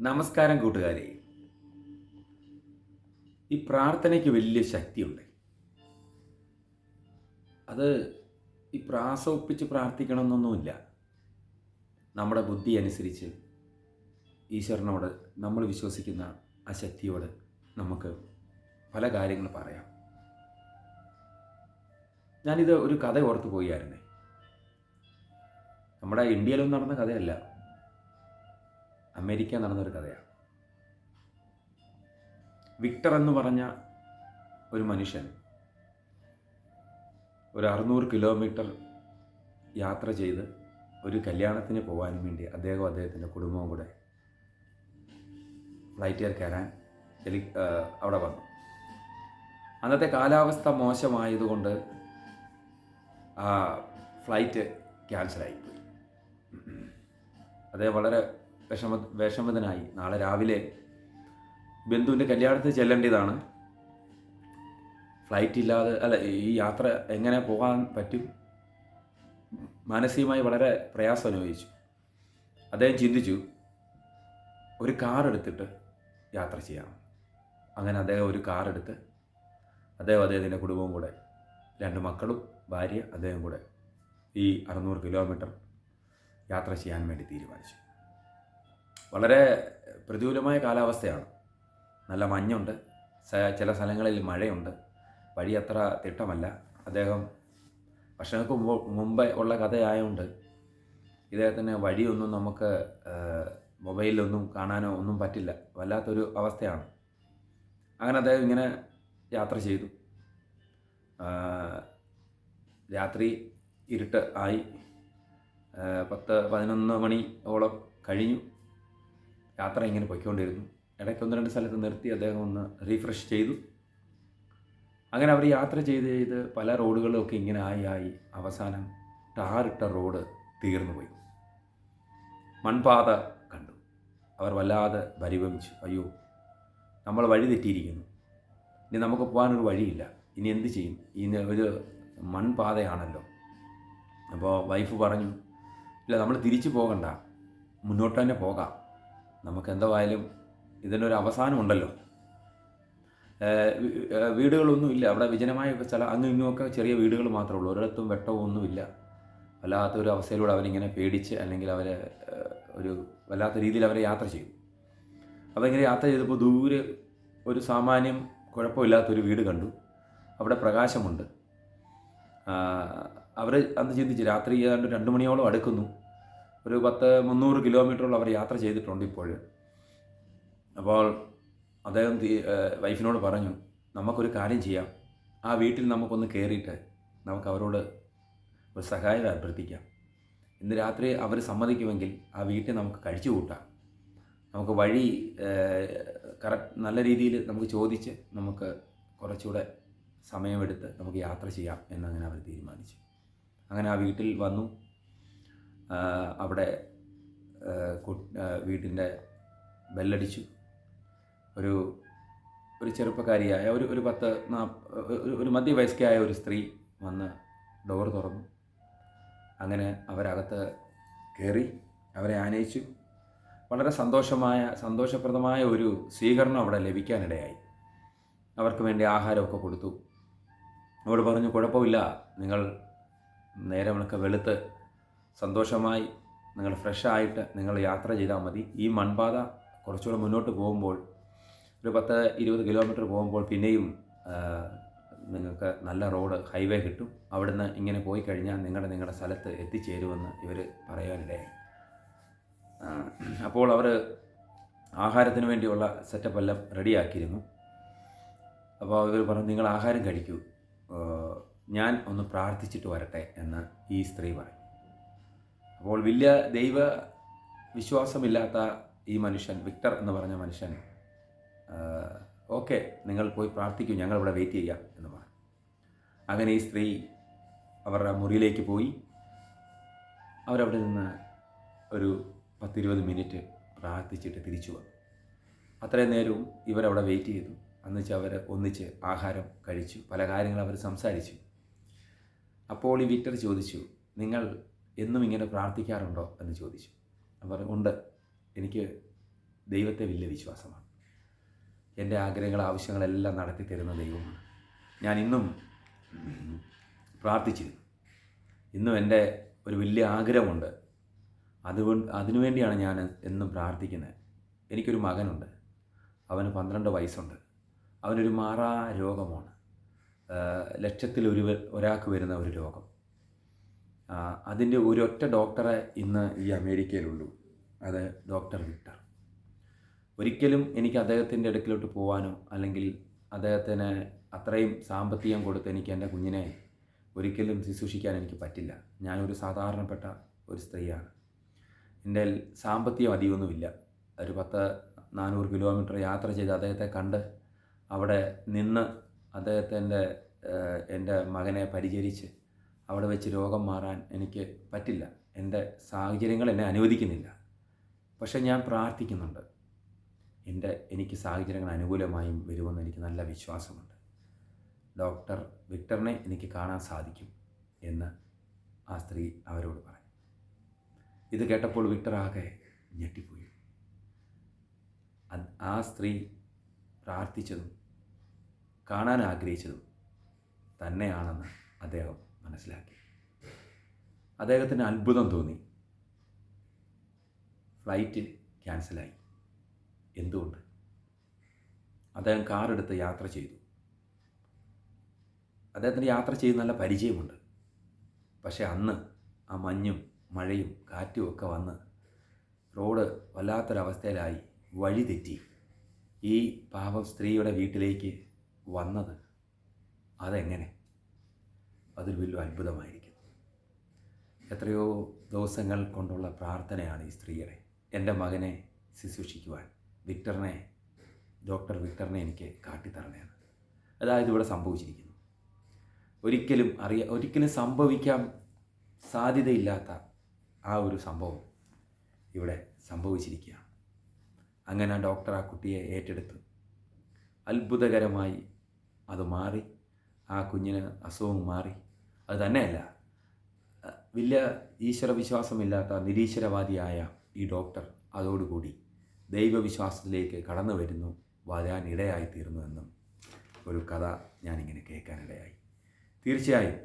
നമസ്കാരം കൂട്ടുകാരെ. ഈ പ്രാർത്ഥനയ്ക്ക് വലിയ ശക്തിയുണ്ട്. അത് ഈ പ്രാസോപ്പിച്ച് പ്രാർത്ഥിക്കണമെന്നൊന്നുമില്ല. നമ്മുടെ ബുദ്ധി അനുസരിച്ച് ഈശ്വരനോട് നമ്മൾ വിശ്വസിക്കുന്ന ആ ശക്തിയോട് നമുക്ക് പല കാര്യങ്ങൾ പറയാം. ഞാനിത് ഒരു കഥ ഓർത്ത് പോയായിരുന്നേ നമ്മുടെ ഇന്ത്യയിലൊന്നും നടന്ന കഥയല്ല. അമേരിക്ക നടന്നൊരു കഥയാണ്. വിക്ടർ എന്ന് പറഞ്ഞ ഒരു മനുഷ്യൻ ഒരു അറുന്നൂറ് കിലോമീറ്റർ യാത്ര ചെയ്ത് ഒരു കല്യാണത്തിന് പോകാൻ വേണ്ടി അദ്ദേഹവും അദ്ദേഹത്തിന്റെ കുടുംബവും കൂടെ ഫ്ലൈറ്റിൽ കയറാൻ ഹെലി അവിടെ വന്നു. അന്നത്തെ കാലാവസ്ഥ മോശമായതുകൊണ്ട് ആ ഫ്ലൈറ്റ് ക്യാൻസലായിപ്പോയി. അദ്ദേഹം വളരെ വിഷമ വിഷമതനായി. നാളെ രാവിലെ ബന്ധുവിന്റെ കല്യാണത്തിന് ചെല്ലേണ്ടതാണ്. ഫ്ലൈറ്റ് ഇല്ലാതെ അല്ല ഈ യാത്ര എങ്ങനെ പോകാൻ പറ്റും? മാനസികമായി വളരെ പ്രയാസം അനുഭവിച്ചു. അദ്ദേഹം ചിന്തിച്ചു ഒരു കാർ എടുത്തിട്ട് യാത്ര ചെയ്യാം. അങ്ങനെ അദ്ദേഹം ഒരു കാർ എടുത്ത് അദ്ദേഹം അദ്ദേഹത്തിന്റെ കുടുംബവും കൂടെ രണ്ട് മക്കളും ഭാര്യ അദ്ദേഹം കൂടെ ഈ അറുന്നൂറ് കിലോമീറ്റർ യാത്ര ചെയ്യാൻ വേണ്ടി തീരുമാനിച്ചു. വളരെ പ്രതികൂലമായ കാലാവസ്ഥയാണ്. നല്ല മഞ്ഞുണ്ട്. ചില സ്ഥലങ്ങളിൽ മഴയുണ്ട്. വഴി അത്ര തിട്ടമല്ല. അദ്ദേഹം വർഷങ്ങൾക്ക് മുമ്പ് ഉള്ള കഥയായതുകൊണ്ട് ഇദ്ദേഹത്തിന് വഴിയൊന്നും നമുക്ക് മൊബൈലിലൊന്നും കാണാനോ ഒന്നും പറ്റില്ല. വല്ലാത്തൊരു അവസ്ഥയാണ്. അങ്ങനെ അദ്ദേഹം ഇങ്ങനെ യാത്ര ചെയ്തു. രാത്രി ഇരുട്ട് ആയി. പത്ത് പതിനൊന്ന് മണിയോളം കഴിഞ്ഞു. യാത്ര ഇങ്ങനെ പൊയ്ക്കൊണ്ടിരുന്നു. ഇടയ്ക്ക് ഒന്ന് രണ്ട് സ്ഥലത്ത് നിർത്തി അദ്ദേഹം ഒന്ന് റീഫ്രഷ് ചെയ്തു. അങ്ങനെ അവർ യാത്ര ചെയ്ത് ചെയ്ത് പല റോഡുകളൊക്കെ ഇങ്ങനെ ആയി ആയി. അവസാനം ടാറിട്ട റോഡ് തീർന്നു പോയി. മൺപാത കണ്ടു. അവർ വല്ലാതെ പരിഭമിച്ചു അയ്യോ നമ്മൾ വഴി തെറ്റിയിരിക്കുന്നു. ഇനി നമുക്ക് പോകാനൊരു വഴിയില്ല. ഇനി എന്ത് ചെയ്യും? ഇനി ഒരു മൺപാതയാണല്ലോ. അപ്പോൾ വൈഫ് പറഞ്ഞു ഇല്ല നമ്മൾ തിരിച്ചു പോകണ്ട. മുന്നോട്ട് തന്നെ പോകാം. നമുക്ക് എന്തായാലും ഇതിനൊരു അവസാനമുണ്ടല്ലോ. വീടുകളൊന്നുമില്ല. അവിടെ വിജനമായ സ്ഥലം അങ്ങും ഇങ്ങുമൊക്കെ ചെറിയ വീടുകൾ മാത്രമേ ഉള്ളൂ ഒരിടത്തും വെട്ടവും ഒന്നുമില്ല. വല്ലാത്തൊരു അവസ്ഥയിലൂടെ അവരിങ്ങനെ പേടിച്ച് അല്ലെങ്കിൽ അവരെ ഒരു വല്ലാത്ത രീതിയിൽ അവരെ യാത്ര ചെയ്യും. അപ്പോൾ ഇങ്ങനെ യാത്ര ചെയ്തപ്പോൾ ദൂരെ ഒരു സാമാന്യം കുഴപ്പമില്ലാത്തൊരു വീട് കണ്ടു. അവിടെ പ്രകാശമുണ്ട്. അവർ അന്ന് ചിന്തിച്ച് രാത്രി ഏതാണ്ട് രണ്ട് മണിയോളം അടുക്കുന്നു. ഒരു പത്ത് മുന്നൂറ് കിലോമീറ്ററോളം അവർ യാത്ര ചെയ്തിട്ടുണ്ട് ഇപ്പോൾ അപ്പോൾ അദ്ദേഹം വൈഫിനോട് പറഞ്ഞു നമുക്കൊരു കാര്യം ചെയ്യാം. ആ വീട്ടിൽ നമുക്കൊന്ന് കയറിയിട്ട് നമുക്ക് അവരോട് ഒരു സഹായം അഭ്യർത്ഥിക്കാം. ഇന്ന് രാത്രി അവർ സമ്മതിക്കുമെങ്കിൽ ആ വീട്ടിൽ നമുക്ക് കഴിച്ചു കൂട്ടാം. നമുക്ക് വഴി കറക്റ്റ് നല്ല രീതിയിൽ നമുക്ക് ചോദിച്ച് നമുക്ക് കുറച്ചുകൂടെ സമയമെടുത്ത് നമുക്ക് യാത്ര ചെയ്യാം എന്നങ്ങനെ അവർ തീരുമാനിച്ചു. അങ്ങനെ ആ വീട്ടിൽ വന്നു. അവിടെ വീടിന്റെ ബെല്ലടിച്ചു. ഒരു ഒരു ചെറുപ്പക്കാരിയായ ഒരു ഒരു പത്ത് നാപ്പ് ഒരു മധ്യവയസ്കയായ ഒരു സ്ത്രീ വന്ന് ഡോർ തുറന്നു. അങ്ങനെ അവരകത്ത് കയറി അവരെ ആനയിച്ചു. വളരെ സന്തോഷമായ സന്തോഷപ്രദമായ ഒരു സ്വീകരണം അവിടെ ലഭിക്കാനിടയായി. അവർക്ക് വേണ്ടി ആഹാരമൊക്കെ കൊടുത്തു. അവൾ പറഞ്ഞു കുഴപ്പമില്ല നിങ്ങൾ നേരമൊക്കെ വെളുത്ത് സന്തോഷമായി നിങ്ങൾ ഫ്രഷായിട്ട് നിങ്ങൾ യാത്ര ചെയ്താൽ മതി. ഈ മൺപാത കുറച്ചുകൂടെ മുന്നോട്ട് പോകുമ്പോൾ ഒരു പത്ത് ഇരുപത് കിലോമീറ്റർ പോകുമ്പോൾ പിന്നെയും നിങ്ങൾക്ക് നല്ല റോഡ് ഹൈവേ കിട്ടും. അവിടുന്ന് ഇങ്ങനെ പോയി കഴിഞ്ഞാൽ നിങ്ങളുടെ നിങ്ങളുടെ സ്ഥലത്ത് എത്തിച്ചേരുമെന്ന് ഇവർ പറയാനിടയായി അപ്പോൾ അവർ ആഹാരത്തിന് വേണ്ടിയുള്ള സെറ്റപ്പ് എല്ലാം റെഡിയാക്കിയിരുന്നു അപ്പോൾ ഇവർ പറഞ്ഞു നിങ്ങൾ ആഹാരം കഴിക്കൂ. ഞാൻ ഒന്ന് പ്രാർത്ഥിച്ചിട്ട് വരട്ടെ എന്ന് ഈ സ്ത്രീ പറയും. അപ്പോൾ വലിയ ദൈവ വിശ്വാസമില്ലാത്ത ഈ മനുഷ്യൻ വിക്ടർ എന്ന് പറഞ്ഞ മനുഷ്യൻ ഓക്കെ നിങ്ങൾ പോയി പ്രാർത്ഥിക്കൂ ഞങ്ങൾ ഇവിടെ വെയിറ്റ് ചെയ്യാം എന്ന് പറഞ്ഞു. അങ്ങനെ ഈ സ്ത്രീ അവരുടെ മുറിയിലേക്ക് പോയി. അവരവിടെ നിന്ന് ഒരു പത്തിരുപത് മിനിറ്റ് പ്രാർത്ഥിച്ചിട്ട് തിരിച്ചു വന്നു. അത്രയും നേരവും ഇവരവിടെ വെയിറ്റ് ചെയ്തു. അന്നിച്ച് അവർ ഒന്നിച്ച് ആഹാരം കഴിച്ചു. പല കാര്യങ്ങളും അവർ സംസാരിച്ചു. അപ്പോൾ ഈ വിക്ടർ ചോദിച്ചു നിങ്ങൾ എന്നും ഇങ്ങനെ പ്രാർത്ഥിക്കാറുണ്ടോ എന്ന് ചോദിച്ചു. അവർ ഉണ്ട്. എനിക്ക് ദൈവത്തെ വലിയ വിശ്വാസമാണ്. എന്റെ ആഗ്രഹങ്ങൾ ആവശ്യങ്ങളെല്ലാം നടത്തി തരുന്ന ദൈവമാണ്. ഞാൻ ഇന്നും പ്രാർത്ഥിച്ചിരുന്നു. ഇന്നും എന്റെ ഒരു വലിയ ആഗ്രഹമുണ്ട്. അതുകൊണ്ട് അതിനുവേണ്ടിയാണ് ഞാൻ എന്നും പ്രാർത്ഥിക്കുന്നത്. എനിക്കൊരു മകനുണ്ട്. അവന് പന്ത്രണ്ട് വയസ്സുണ്ട്. അവനൊരു മാറാ രോഗമാണ്. ലക്ഷത്തിൽ ഒരു ഒരാൾക്ക് വരുന്ന ഒരു രോഗം. അതിന്റെ ഒരൊറ്റ ഡോക്ടറെ ഇന്ന് ഈ അമേരിക്കയിലുള്ളൂ. അത് ഡോക്ടർ വിക്ടർ. ഒരിക്കലും എനിക്ക് അദ്ദേഹത്തിന്റെ അടുക്കിലോട്ട് പോകാനോ അല്ലെങ്കിൽ അദ്ദേഹത്തിന് അത്രയും സാമ്പത്തികം കൊടുത്ത് എനിക്ക് എന്റെ കുഞ്ഞിനെ ഒരിക്കലും ശുശ്രൂഷിക്കാൻ എനിക്ക് പറ്റില്ല. ഞാനൊരു സാധാരണപ്പെട്ട ഒരു സ്ത്രീയാണ്. എന്റെ സാമ്പത്തികം അധികമൊന്നുമില്ല. ഒരു പത്ത് നാനൂറ് കിലോമീറ്റർ യാത്ര ചെയ്ത് അദ്ദേഹത്തെ കണ്ട് അവിടെ നിന്ന് അദ്ദേഹത്തിന്റെ എന്റെ മകനെ പരിചരിച്ച് അവിടെ വെച്ച് രോഗം മാറാൻ എനിക്ക് പറ്റില്ല. എന്റെ സാഹചര്യങ്ങൾ എന്നെ അനുവദിക്കുന്നില്ല. പക്ഷേ ഞാൻ പ്രാർത്ഥിക്കുന്നുണ്ട്. എന്റെ എനിക്ക് സാഹചര്യങ്ങൾ അനുകൂലമായും വരുമെന്ന് എനിക്ക് നല്ല വിശ്വാസമുണ്ട്. ഡോക്ടർ വിക്ടറിനെ എനിക്ക് കാണാൻ സാധിക്കും എന്ന് ആ സ്ത്രീ അവരോട് പറഞ്ഞു. ഇത് കേട്ടപ്പോൾ വിക്ടർ ആകെ ഞെട്ടിപ്പോയി. ആ സ്ത്രീ പ്രാർത്ഥിച്ചതും കാണാൻ ആഗ്രഹിച്ചതും തന്നെയാണെന്ന് അദ്ദേഹം മനസ്സിലാക്കി. അദ്ദേഹത്തിന് അത്ഭുതം തോന്നി. ഫ്ലൈറ്റ് ക്യാൻസലായി. എന്തുകൊണ്ട്? അദ്ദേഹം കാറെടുത്ത് യാത്ര ചെയ്തു. അദ്ദേഹത്തിന് യാത്ര ചെയ്ത് നല്ല പരിചയമുണ്ട്. പക്ഷേ അന്ന് ആ മഞ്ഞും മഴയും കാറ്റും ഒക്കെ വന്ന് റോഡ് വല്ലാത്തൊരവസ്ഥയിലായി വഴി തെറ്റി. ഈ പാപം സ്ത്രീയുടെ വീട്ടിലേക്ക് വന്നത് അതെങ്ങനെ? അതൊരു വലിയ അത്ഭുതമായിരിക്കും. എത്രയോ ദിവസങ്ങൾ കൊണ്ടുള്ള പ്രാർത്ഥനയാണ് ഈ സ്ത്രീയുടെ. എന്റെ മകനെ ശുശ്രൂഷിക്കുവാൻ വിക്ടറിനെ ഡോക്ടർ വിക്ടറിനെ എനിക്ക് കാട്ടിത്തരണേന്ന് അതായത് ഇവിടെ സംഭവിച്ചിരിക്കുന്നു. ഒരിക്കലും അറിയ ഒരിക്കലും സംഭവിക്കാൻ സാധ്യതയില്ലാത്ത ആ ഒരു സംഭവം ഇവിടെ സംഭവിച്ചിരിക്കുകയാണ്. അങ്ങനെ ഡോക്ടർ ആ കുട്ടിയെ ഏറ്റെടുത്ത് അത്ഭുതകരമായി അത് മാറി ആ കുഞ്ഞിന് അസുഖം മാറി അത് തന്നെയല്ല. വലിയ ഈശ്വരവിശ്വാസമില്ലാത്ത നിരീശ്വരവാദിയായ ഈ ഡോക്ടർ അതോടുകൂടി ദൈവവിശ്വാസത്തിലേക്ക് കടന്നു വരുന്നു വരാൻ ഇടയായിത്തീർന്നു എന്നും ഒരു കഥ ഞാനിങ്ങനെ കേൾക്കാനിടയായി. തീർച്ചയായും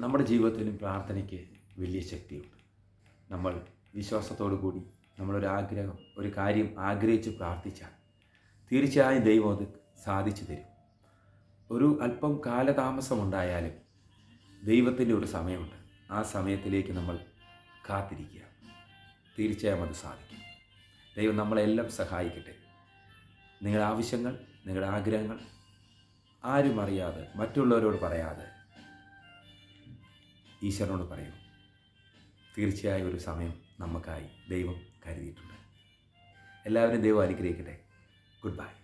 നമ്മുടെ ജീവിതത്തിലും പ്രാർത്ഥനയ്ക്ക് വലിയ ശക്തിയുണ്ട്. നമ്മൾ വിശ്വാസത്തോടു കൂടി നമ്മളൊരു ആഗ്രഹം ഒരു കാര്യം ആഗ്രഹിച്ച് പ്രാർത്ഥിച്ചാൽ തീർച്ചയായും ദൈവം അത് സാധിച്ചു തരും. ഒരു അല്പം കാലതാമസമുണ്ടായാലും ദൈവത്തിന്റെ ഒരു സമയമുണ്ട്. ആ സമയത്തിലേക്ക് നമ്മൾ കാത്തിരിക്കുക. തീർച്ചയായും അത് സാധിക്കും. ദൈവം നമ്മളെല്ലാം സഹായിക്കട്ടെ. നിങ്ങളുടെ ആവശ്യങ്ങൾ നിങ്ങളുടെ ആഗ്രഹങ്ങൾ ആരും അറിയാതെ മറ്റുള്ളവരോട് പറയാതെ ഈശ്വരനോട് പറയൂ. തീർച്ചയായും ഒരു സമയം നമുക്കായി ദൈവം കരുതിയിട്ടുണ്ട്. എല്ലാവരും ദൈവം അനുഗ്രഹിക്കട്ടെ. Good bye